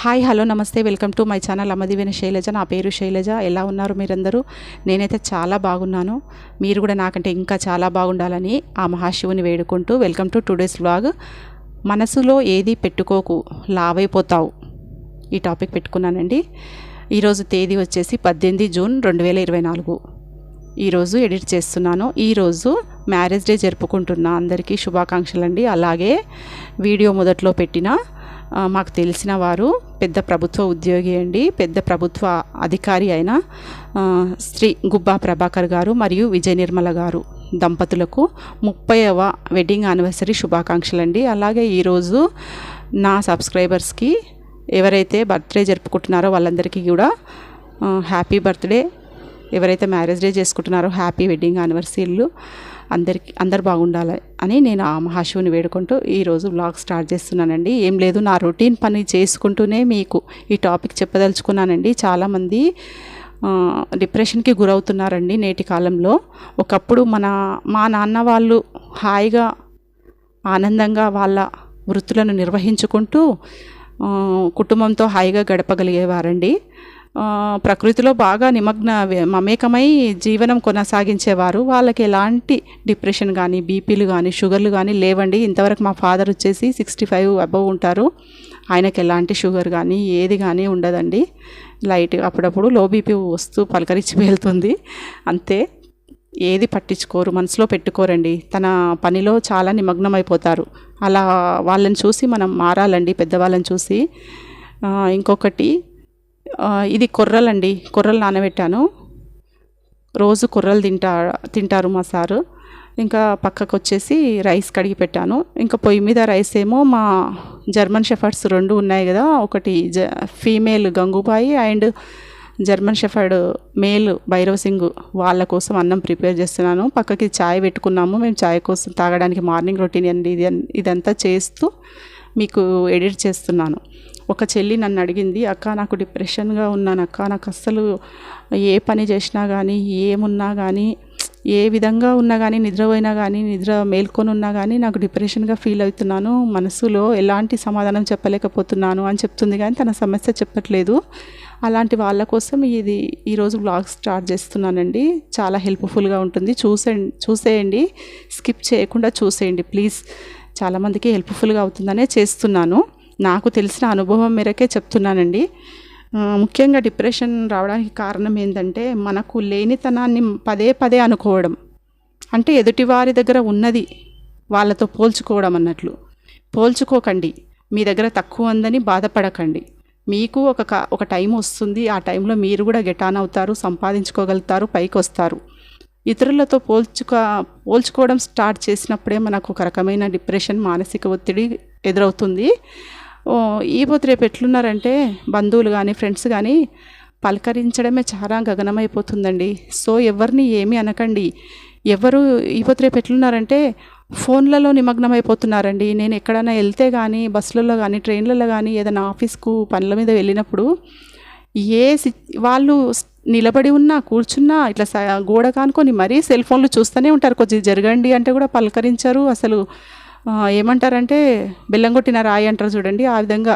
Hi hello నమస్తే welcome to my channel అమ్మదివైన శైలజ. నా పేరు శైలజ. ఎలా ఉన్నారు మీరందరూ? నేనైతే చాలా బాగున్నాను. మీరు కూడా నాకంటే ఇంకా చాలా బాగుండాలని ఆ మహాశివుని వేడుకుంటూ వెల్కమ్ టు టుడేస్ బ్లాగ్ మనసులో ఏది పెట్టుకోకు లావైపోతావు. ఈ టాపిక్ పెట్టుకున్నానండి. ఈరోజు తేదీ వచ్చేసి పద్దెనిమిది జూన్ రెండు వేల ఇరవై నాలుగు. ఈరోజు ఎడిట్ చేస్తున్నాను. ఈరోజు మ్యారేజ్ డే జరుపుకుంటున్నా అందరికీ శుభాకాంక్షలు అండి అలాగే వీడియో మొదట్లో పెట్టిన మాకు తెలిసిన వారు పెద్ద ప్రభుత్వ ఉద్యోగి అండి పెద్ద ప్రభుత్వ అధికారి అయిన శ్రీ గుబ్బా ప్రభాకర్ గారు మరియు విజయ నిర్మల గారు దంపతులకు ముప్పైవ వెడ్డింగ్ యానివర్సరీ శుభాకాంక్షలు అండి అలాగే ఈరోజు నా సబ్స్క్రైబర్స్కి ఎవరైతే బర్త్డే జరుపుకుంటున్నారో వాళ్ళందరికీ కూడా హ్యాపీ బర్త్డే ఎవరైతే మ్యారేజ్ డే చేసుకుంటున్నారో హ్యాపీ వెడ్డింగ్ యానివర్సరీలు అందరికి అందరు బాగుండాలి అని నేను ఆ మహాశివుని వేడుకుంటూ ఈరోజు వ్లాగ్ స్టార్ట్ చేస్తున్నానండి. ఏం లేదు నా రొటీన్ పని చేసుకుంటూనే మీకు ఈ టాపిక్ చెప్పదలుచుకున్నానండి. చాలామంది డిప్రెషన్కి గురవుతున్నారండి నేటి కాలంలో. ఒకప్పుడు మన మా నాన్న వాళ్ళు హాయిగా ఆనందంగా వాళ్ళ వృత్తులను నిర్వహించుకుంటూ కుటుంబంతో హాయిగా గడపగలిగేవారండి. ప్రకృతిలో బాగా నిమగ్న మమేకమై జీవనం కొనసాగించేవారు. వాళ్ళకి ఎలాంటి డిప్రెషన్ కానీ బీపీలు కానీ షుగర్లు కానీ లేవండి. ఇంతవరకు మా ఫాదర్ వచ్చేసి సిక్స్టీ ఫైవ్ అబవ్ ఉంటారు. ఆయనకి ఎలాంటి షుగర్ కానీ ఏది కానీ ఉండదండి. లైట్ అప్పుడప్పుడు లో బీపీ వస్తూ పలకరించి వెళ్తుంది. అంతే. ఏది పట్టించుకోరు మనసులో పెట్టుకోరండి. తన పనిలో చాలా నిమగ్నమైపోతారు. అలా వాళ్ళని చూసి మనం మారాలండి పెద్దవాళ్ళని చూసి. ఇంకొకటి ఇది కొర్రలండి. కొర్రలు నానబెట్టాను. రోజు కొర్రలు తింటా తింటారు మా సారు. ఇంకా పక్కకు వచ్చేసి రైస్ కడిగి పెట్టాను. ఇంకా పొయ్యి మీద రైస్ ఏమో మా జర్మన్ షెఫర్డ్స్ రెండు ఉన్నాయి కదా. ఒకటి జ female Gangubai and German shepherd male Bhairav Singh వాళ్ళ కోసం అన్నం ప్రిపేర్ చేస్తున్నాను. పక్కకి చాయ్ పెట్టుకున్నాము. మేము చాయ్ కోసం తాగడానికి మార్నింగ్ రొటీన్ అండి. ఇది ఇదంతా చేస్తూ మీకు ఎడిట్ చేస్తున్నాను. ఒక చెల్లి నన్ను అడిగింది అక్క నాకు డిప్రెషన్గా ఉన్నాను అక్క నాకు అస్సలు ఏ పని చేసినా కానీ ఏమున్నా కానీ ఏ విధంగా ఉన్నా కానీ నిద్రపోయినా కానీ నిద్ర మేల్కొని ఉన్నా కానీ నాకు డిప్రెషన్గా ఫీల్ అవుతున్నాను మనసులో ఎలాంటి సమాధానం చెప్పలేకపోతున్నాను అని చెప్తుంది కానీ తన సమస్య చెప్పట్లేదు. అలాంటి వాళ్ళ కోసం ఇది ఈరోజు బ్లాగ్ స్టార్ట్ చేస్తున్నానండి. చాలా హెల్ప్ఫుల్గా ఉంటుంది. చూసే చూసేయండి. స్కిప్ చేయకుండా చూసేయండి ప్లీజ్. చాలామందికి హెల్ప్ఫుల్గా అవుతుందనే చేస్తున్నాను. నాకు తెలిసిన అనుభవం మేరకే చెప్తున్నానండి. ముఖ్యంగా డిప్రెషన్ రావడానికి కారణం ఏంటంటే మనకు లేనితనాన్ని పదే పదే అనుకోవడం. అంటే ఎదుటివారి దగ్గర ఉన్నది వాళ్ళతో పోల్చుకోవడం అన్నట్లు. పోల్చుకోకండి. మీ దగ్గర తక్కువ ఉందని బాధపడకండి. మీకు ఒక ఒక టైం వస్తుంది. ఆ టైంలో మీరు కూడా గెటాన్ అవుతారు సంపాదించుకోగలుగుతారు పైకి వస్తారు ఇతరులతో పోల్చుక పోల్చుకోవడం స్టార్ట్ చేసినప్పుడే మనకు ఒక రకమైన డిప్రెషన్ మానసిక ఒత్తిడి ఎదురవుతుంది. ఓ, రేపు ఎట్లున్నారంటే బంధువులు కానీ ఫ్రెండ్స్ కానీ పలకరించడమే చాలా గగనమైపోతుందండి. సో ఎవరిని ఏమి అనకండి. ఎవరు ఈపోతే రేపు ఎట్లున్నారంటే ఫోన్లలో నిమగ్నం అయిపోతున్నారండి నేను ఎక్కడైనా వెళ్తే కానీ బస్సులలో కానీ ట్రైన్లలో కానీ ఏదైనా ఆఫీస్కు పనుల మీద వెళ్ళినప్పుడు ఏ సి వాళ్ళు నిలబడి ఉన్నా కూర్చున్నా ఇట్లా స- గోడ కానుకొని మరీ సెల్ ఫోన్లు చూస్తూనే ఉంటారు. కొద్దిగా జరగండి అంటే కూడా పలకరించరు. అసలు ఏమంటారంటే బెల్లం కొట్టిన రాయి అంటారు చూడండి ఆ విధంగా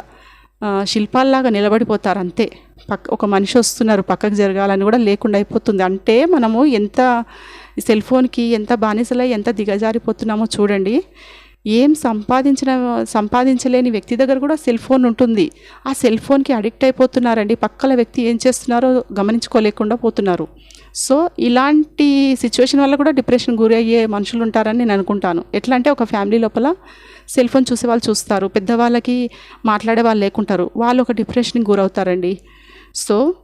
శిల్పాల్లాగా నిలబడిపోతారు అంతే. పక్క ఒక మనిషి వస్తున్నారు పక్కకు జరగాలని కూడా లేకుండా అయిపోతుంది. అంటే మనము ఎంత సెల్ ఫోన్కి ఎంత బానిసలై ఎంత దిగజారిపోతున్నామో చూడండి. ఏం సంపాదించిన సంపాదించలేని వ్యక్తి దగ్గర కూడా సెల్ ఫోన్ ఉంటుంది. ఆ సెల్ ఫోన్కి అడిక్ట్ అయిపోతున్నారండి. పక్కల వ్యక్తి ఏం చేస్తున్నారో గమనించుకోలేకుండా పోతున్నారు. సో ఇలాంటి సిచ్యువేషన్ వల్ల కూడా డిప్రెషన్ గురి అయ్యే మనుషులు ఉంటారని నేను అనుకుంటాను. ఎట్లా అంటే ఒక ఫ్యామిలీ లోపల సెల్ ఫోన్ చూసే వాళ్ళు చూస్తారు. పెద్దవాళ్ళకి మాట్లాడే వాళ్ళు లేకుంటారు. వాళ్ళు ఒక డిప్రెషన్కి గురవుతారండి. సో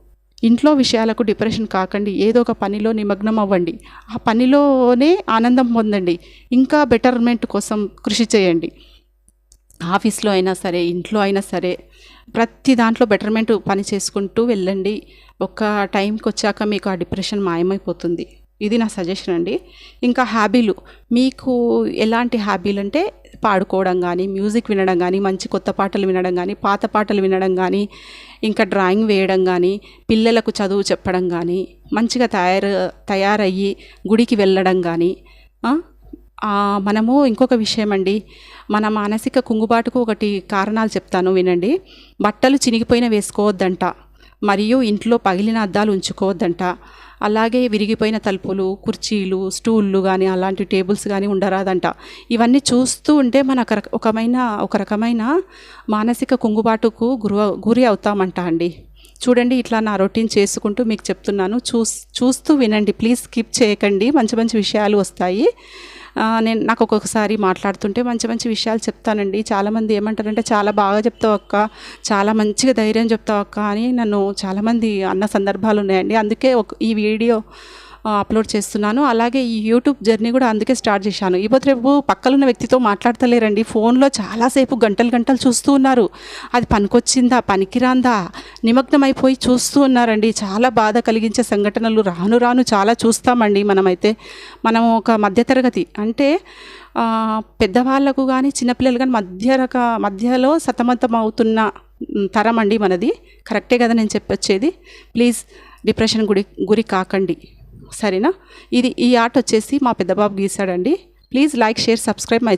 ఇంట్లో విషయాలకు డిప్రెషన్ కాకండి. ఏదో ఒక పనిలో నిమగ్నం అవ్వండి. ఆ పనిలోనే ఆనందం పొందండి. ఇంకా బెటర్మెంట్ కోసం కృషి చేయండి. ఆఫీస్లో అయినా సరే ఇంట్లో అయినా సరే ప్రతి దాంట్లో బెటర్మెంట్ పని చేసుకుంటూ వెళ్ళండి. ఒక టైంకి వచ్చాక మీకు ఆ డిప్రెషన్ మాయమైపోతుంది. ఇది నా సజెషన్ అండి. ఇంకా హ్యాబీలు. మీకు ఎలాంటి హ్యాబీలు అంటే పాడుకోవడం కానీ మ్యూజిక్ వినడం కానీ మంచి కొత్త పాటలు వినడం కానీ పాత పాటలు వినడం కానీ ఇంకా డ్రాయింగ్ వేయడం కానీ పిల్లలకు చదువు చెప్పడం కానీ మంచిగా తయారు తయారయ్యి గుడికి వెళ్ళడం కానీ మనము ఇంకొక విషయం అండి మన మానసిక కుంగుబాటుకు ఒకటి కారణాలు చెప్తాను వినండి. బట్టలు చినిగిపోయిన వేసుకోవద్దంట. మరియు ఇంట్లో పగిలిన అద్దాలు ఉంచుకోవద్దంట. అలాగే విరిగిపోయిన తలుపులు కుర్చీలు స్టూళ్ళు కానీ అలాంటి టేబుల్స్ కానీ ఉండరాదంట. ఇవన్నీ చూస్తూ ఉంటే మన ఒకమైన ఒక రకమైన మానసిక కుంగుబాటుకు గురి గురి అవుతామంట అండి. చూడండి ఇట్లా నా రొటీన్ చేసుకుంటూ మీకు చెప్తున్నాను. చూస్ చూస్తూ వినండి. ప్లీజ్ స్కిప్ చేయకండి. మంచి మంచి విషయాలు వస్తాయి. నేను నాకు ఒక్కొక్కసారి మాట్లాడుతుంటే మంచి మంచి విషయాలు చెప్తానండి. చాలామంది ఏమంటారంటే చాలా బాగా చెప్తావు అక్క చాలా మంచిగా ధైర్యం చెప్తావు అక్క అని నన్ను చాలామంది అన్న సందర్భాలు ఉన్నాయండి. అందుకే ఒక ఈ వీడియో అప్లోడ్ చేస్తున్నాను. అలాగే ఈ యూట్యూబ్ జర్నీ కూడా అందుకే స్టార్ట్ చేశాను. ఇపోతే రేపు పక్కలున్న వ్యక్తితో మాట్లాడతలేరండి. ఫోన్లో చాలాసేపు గంటలు గంటలు చూస్తూ ఉన్నారు. అది పనికొచ్చిందా? పనికిరాందా? నిమగ్నమైపోయి చూస్తూ ఉన్నారండి. చాలా బాధ కలిగించే సంఘటనలు రాను రాను చాలా చూస్తామండి మనమైతే. మనం ఒక మధ్యతరగతి. అంటే పెద్దవాళ్ళకు కానీ చిన్నపిల్లలు కానీ మధ్య రక మధ్యలో సతమతం అవుతున్న తరం అండి మనది కరెక్టే కదా నేను చెప్పొచ్చేది? ప్లీజ్ డిప్రెషన్ గురి గురి కాకండి. సరేనా? ఇది ఈ ఆర్ట్ వచ్చేసి మా పెద్దబాబు గీసాడండి please like share subscribe my